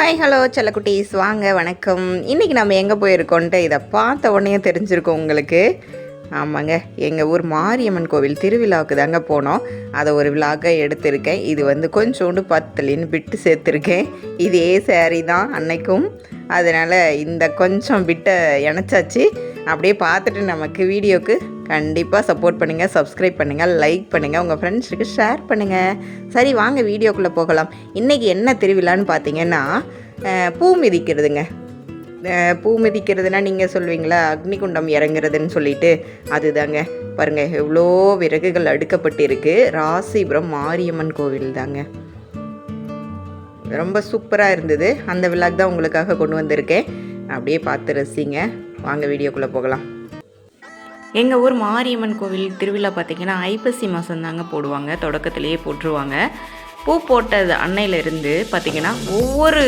Hi hello செல்லக்குட்டீஸ். வாங்க வணக்கம். இன்றைக்கி நம்ம எங்கே போயிருக்கோன்ட்டு இதை பார்த்த உடனே தெரிஞ்சிருக்கோம் உங்களுக்கு. ஆமாங்க எங்கள் ஊர் மாரியம்மன் கோவில் திருவிழாவுக்கு தாங்க போனோம். அதை ஒரு விழாக்க எடுத்திருக்கேன். இது வந்து கொஞ்சோண்டு பத்துலின்னு விட்டு சேர்த்துருக்கேன். இதே saree தான் அன்னைக்கும். அதனால் இந்த கொஞ்சம் விட்டை இணைச்சாச்சு. அப்படியே பார்த்துட்டு நமக்கு வீடியோக்கு கண்டிப்பாக சப்போர்ட் பண்ணுங்கள் சப்ஸ்கிரைப் பண்ணுங்கள் லைக் பண்ணுங்கள் உங்கள் ஃப்ரெண்ட்ஸுக்கு ஷேர் பண்ணுங்கள் சரி வாங்க வீடியோக்குள்ளே போகலாம். இன்றைக்கி என்ன திருவிழான்னு பார்த்தீங்கன்னா பூ மிதிக்கிறதுங்க. பூ மிதிக்கிறதுனா நீங்கள் சொல்லுவீங்களா? அக்னிகுண்டம் இறங்குறதுன்னு சொல்லிட்டு அதுதாங்க. பாருங்கள் எவ்வளோ விறகுகள் அடுக்கப்பட்டிருக்கு. ராசிபுரம் மாரியம்மன் கோவில் தாங்க. ரொம்ப சூப்பராக இருந்தது. அந்த விழாக்கு தான் உங்களுக்காக கொண்டு வந்திருக்கேன். அப்படியே பார்த்து ரசிங்க. வாங்க வீடியோக்குள்ளே போகலாம். எங்கள் ஊர் மாரியம்மன் கோவில் திருவிழா பார்த்திங்கன்னா ஐப்பசி மாதம்தாங்க போடுவாங்க. தொடக்கத்திலேயே போட்டுருவாங்க. பூ போட்டது அன்னையிலேருந்து பார்த்திங்கன்னா ஒவ்வொரு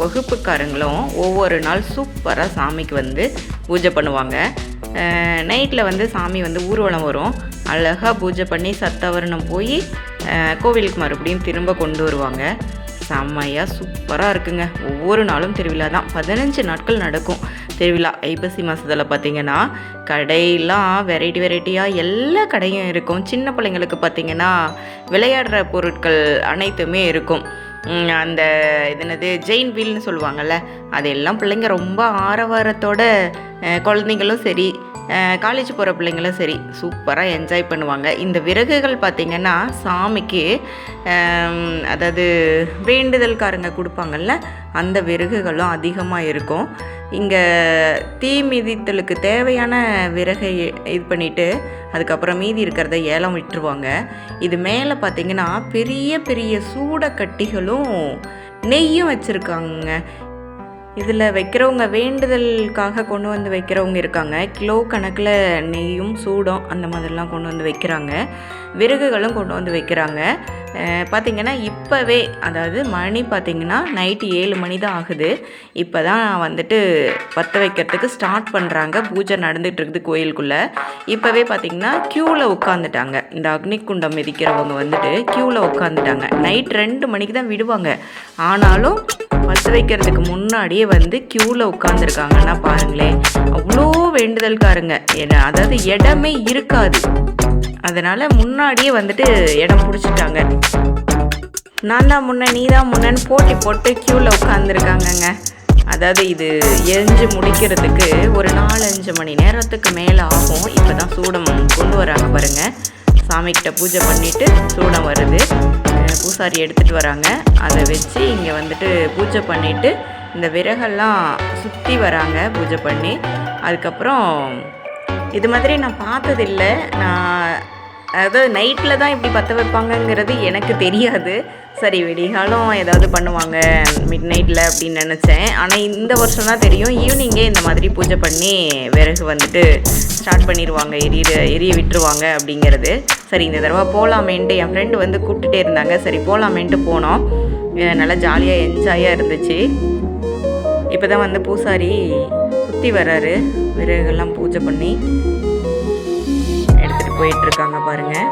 வகுப்புக்காரங்களும் ஒவ்வொரு நாள் சூப்பராக சாமிக்கு வந்து பூஜை பண்ணுவாங்க. நைட்டில் வந்து சாமி வந்து ஊர்வலம் வரும். அழகாக பூஜை பண்ணி சத்தவரணம் போய் கோவிலுக்கு மறுபடியும் திரும்ப கொண்டு வருவாங்க. செம்மையாக சூப்பராக இருக்குங்க. ஒவ்வொரு நாளும் திருவிழா தான். பதினஞ்சு நாட்கள் நடக்கும். திருவிழா ஐப்பசி மாதத்தில் பார்த்தீங்கன்னா கடையெல்லாம் வெரைட்டி வெரைட்டியாக எல்லா கடையும் இருக்கும். சின்ன பிள்ளைங்களுக்கு பார்த்தீங்கன்னா விளையாடுற பொருட்கள் அனைத்துமே இருக்கும். அந்த இது என்னது ஜெயின் வீல்னு சொல்லுவாங்கள்ல அதெல்லாம் பிள்ளைங்க ரொம்ப ஆரவாரத்தோட குழந்தைங்களும் சரி காலேஜ் போகிற பிள்ளைங்களும் சரி சூப்பராக என்ஜாய் பண்ணுவாங்க. இந்த விறகுகள் பார்த்திங்கன்னா சாமிக்கு அதாவது வேண்டுதல்காரங்க கொடுப்பாங்கல்ல அந்த விறகுகளும் அதிகமாக இருக்கும். இங்கே தீ மிதித்தலுக்கு தேவையான விறகை இது பண்ணிவிட்டு அதுக்கப்புறம் மீதி இருக்கிறத ஏலம் விட்டுருவாங்க. இது மேலே பார்த்திங்கன்னா பெரிய பெரிய சூட கட்டிகளும் நெய்யும் வச்சுருக்காங்க இதில் வைக்கிறவங்க வேண்டுதலுக்காக கொண்டு வந்து வைக்கிறவங்க இருக்காங்க. கிலோ கணக்கில் நெய்யும் சூடம் அந்த மாதிரிலாம் கொண்டு வந்து வைக்கிறாங்க. விறகுகளும் கொண்டு வந்து வைக்கிறாங்க. பார்த்திங்கன்னா இப்போவே அதாவது மணி பார்த்திங்கன்னா நைட்டு ஏழு மணி தான் ஆகுது. இப்போ தான் வந்துட்டு பற்ற வைக்கிறதுக்கு ஸ்டார்ட் பண்ணுறாங்க பூஜை நடந்துகிட்ருக்குது இருக்குது கோயிலுக்குள்ளே. இப்போவே பார்த்திங்கன்னா க்யூவில் உட்காந்துட்டாங்க. இந்த அக்னிகுண்டம் மிதிக்கிறவங்க வந்துட்டு க்யூவில் உட்காந்துட்டாங்க. நைட் ரெண்டு மணிக்கு தான் விடுவாங்க. ஆனாலும் பற்ற வைக்கிறதுக்கு முன்னாடியே வந்து க்யூவில் உட்காந்துருக்காங்கன்னா பாருங்களேன். அவ்வளோ வேண்டுதல்காருங்க. ஏன்னா அதாவது இடமே இருக்காது. அதனால் முன்னாடியே வந்துட்டு இடம் பிடிச்சிட்டாங்க. நான் தான் முன்ன நீ தான் முன்னன்னு போட்டி போட்டு க்யூவில் உட்காந்துருக்காங்கங்க அதாவது இது எரிஞ்சு முடிக்கிறதுக்கு ஒரு நாலஞ்சு மணி நேரத்துக்கு மேலே ஆகும். இப்போ தான் சூடம் கொண்டு வராங்க பாருங்கள் சாமிக்கிட்ட பூஜை பண்ணிவிட்டு சூடம் வருது. பூசாரி எடுத்துகிட்டு வராங்க. அதை வச்சு இங்கே வந்துட்டு பூஜை பண்ணிவிட்டு இந்த விறகெல்லாம் சுற்றி வராங்க பூஜை பண்ணி. அதுக்கப்புறம் இது மாதிரி நான் பார்த்ததில்ல. நான் அதாவது நைட்டில் தான் இப்படி பற்ற வைப்பாங்கங்கிறது எனக்கு தெரியாது. சரி விடிகாலம் ஏதாவது பண்ணுவாங்க மிட் நைட்டில் அப்படின்னு நினச்சேன். ஆனால் இந்த வருஷம் தான் தெரியும். ஈவினிங்கே இந்த மாதிரி பூஜை பண்ணி விறகு வந்துட்டு ஸ்டார்ட் பண்ணிடுவாங்க எரிய எரிய விட்டுருவாங்க அப்படிங்கிறது. சரி இந்த தடவை போகலாமேன்ட்டு என் ஃப்ரெண்டு வந்து கூப்பிட்டுட்டே இருந்தாங்க. சரி போகலாமேன்ட்டு போனோம். நல்லா ஜாலியாக என்ஜாயாக இருந்துச்சு. இப்போ தான் வந்து பூசாரி சுற்றி வராரு விறகுலாம் பூஜை பண்ணி. போயிட்டுருக்காங்க பாருங்கள்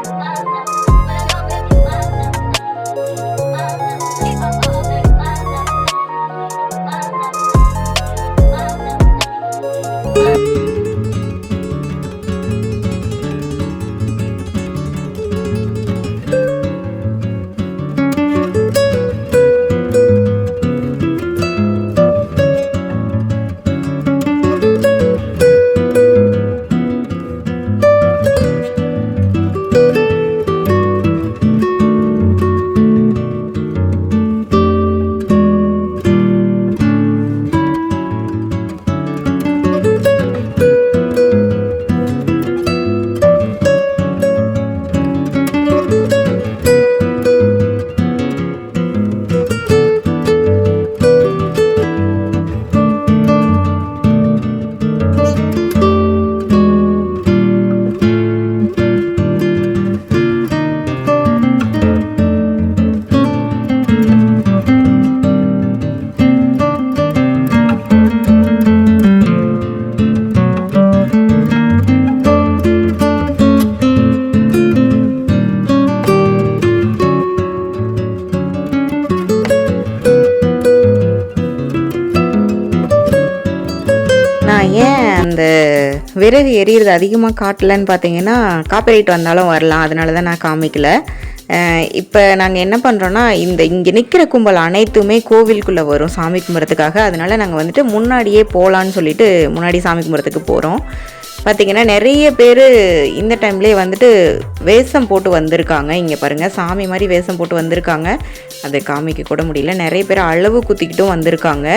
விறகு எரியறது அதிகமாக காட்டலன்னு பார்த்தீங்கன்னா காப்பிரைட் வந்தாலும் வரலாம். அதனால தான் நான் காமிக்கல. இப்போ நாங்கள் என்ன பண்ணுறோன்னா இந்த இங்கே நிற்கிற கும்பல் அனைத்துமே கோவிலுக்குள்ளே வரும் சாமி கும்பிட்றதுக்காக அதனால் நாங்கள் வந்துட்டு முன்னாடியே போகலான்னு சொல்லிட்டு முன்னாடி சாமி கும்பிட்றதுக்கு போகிறோம் பார்த்திங்கன்னா நிறைய பேர் இந்த டைம்லேயே வந்துட்டு வேஷம் போட்டு வந்திருக்காங்க. இங்கே பாருங்கள் சாமி மாதிரி வேஷம் போட்டு வந்திருக்காங்க. அதை காமிக்க கூட முடியல. நிறைய பேர் அளவு குத்திக்கிட்டும் வந்திருக்காங்க.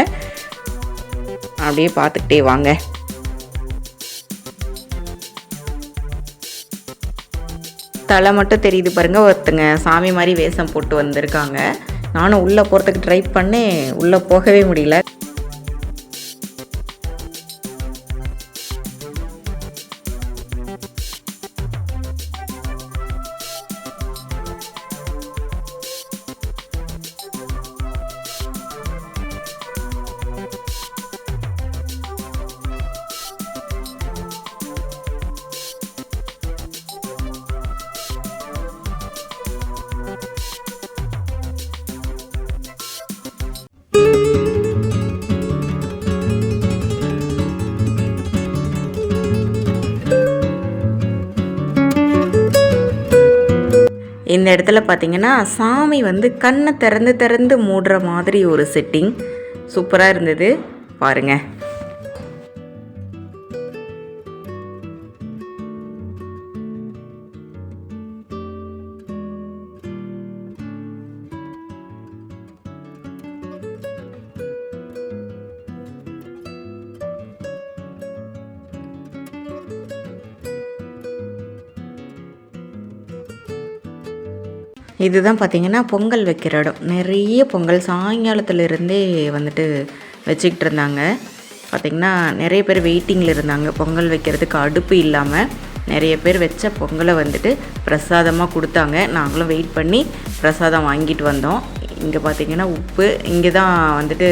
அப்படியே பார்த்துக்கிட்டே வாங்க. தலை மட்டும் தெரியுது பாருங்க. ஒருத்தங்க சாமி மாதிரி வேஷம் போட்டு வந்திருக்காங்க. நானும் உள்ளே போகிறதுக்கு ட்ரை பண்ணேன். உள்ளே போகவே முடியல. இந்த இடத்துல பார்த்தீங்கன்னா சாமி வந்து கண்ணை திறந்து திறந்து மூடுற மாதிரி ஒரு செட்டிங் சூப்பராக இருந்தது. பாருங்க. இதுதான் பார்த்தீங்கன்னா பொங்கல் வைக்கிற இடம். நிறைய பொங்கல் சாயங்காலத்துலேருந்தே வந்துட்டு வச்சுக்கிட்டு இருந்தாங்க. பார்த்திங்கன்னா நிறைய பேர் வெயிட்டிங்கில் இருந்தாங்க. பொங்கல் வைக்கிறதுக்கு அடுப்பு இல்லாமல் நிறைய பேர் வச்ச பொங்கலை வந்துட்டு பிரசாதமாக கொடுத்தாங்க. நாங்களும் வெயிட் பண்ணி பிரசாதம் வாங்கிட்டு வந்தோம். இங்கே பார்த்திங்கன்னா உப்பு இங்கே தான் வந்துட்டு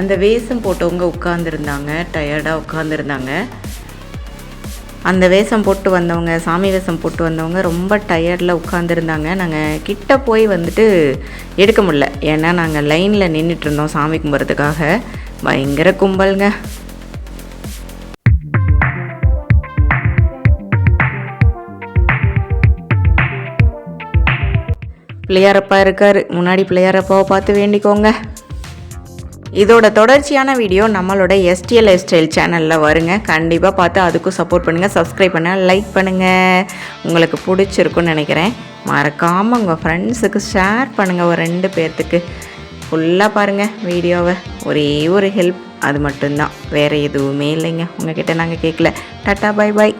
அந்த வேஷம் போட்டவங்க உட்காந்துருந்தாங்க டயர்டாக உட்காந்துருந்தாங்க அந்த வேஷம் போட்டு வந்தவங்க சாமி வேஷம் போட்டு வந்தவங்க ரொம்ப டயர்டில் உட்காந்துருந்தாங்க நாங்கள் கிட்ட போய் வந்துட்டு எடுக்க முடில ஏன்னா நாங்கள் லைனில் நின்றுட்டு இருந்தோம் சாமி கும்பிட்றதுக்காக பயங்கர கும்பலுங்க. பிள்ளையாரப்பா இருக்கார். முன்னாடி பிள்ளையாரப்பாவை பார்த்து வேண்டிக்கோங்க. இதோட தொடர்ச்சியான வீடியோ நம்மளோட எஸ்டிஎல் ஸ்டைல் சேனலில் வருங்க. கண்டிப்பாக பார்த்து அதுக்கும் சப்போர்ட் பண்ணுங்கள் சப்ஸ்கிரைப் பண்ணுங்கள் லைக் பண்ணுங்கள் உங்களுக்கு பிடிச்சிருக்குன்னு நினைக்கிறேன். மறக்காமல் உங்கள் ஃப்ரெண்ட்ஸுக்கு ஷேர் பண்ணுங்கள் ஒரு ரெண்டு பேர்த்துக்கு. ஃபுல்லாக பாருங்கள் வீடியோவை. ஒரே ஒரு ஹெல்ப் அது மட்டும்தான். வேறு எதுவுமே இல்லைங்க. உங்ககிட்ட நாங்கள் கேட்கல டாட்டா பாய் பாய்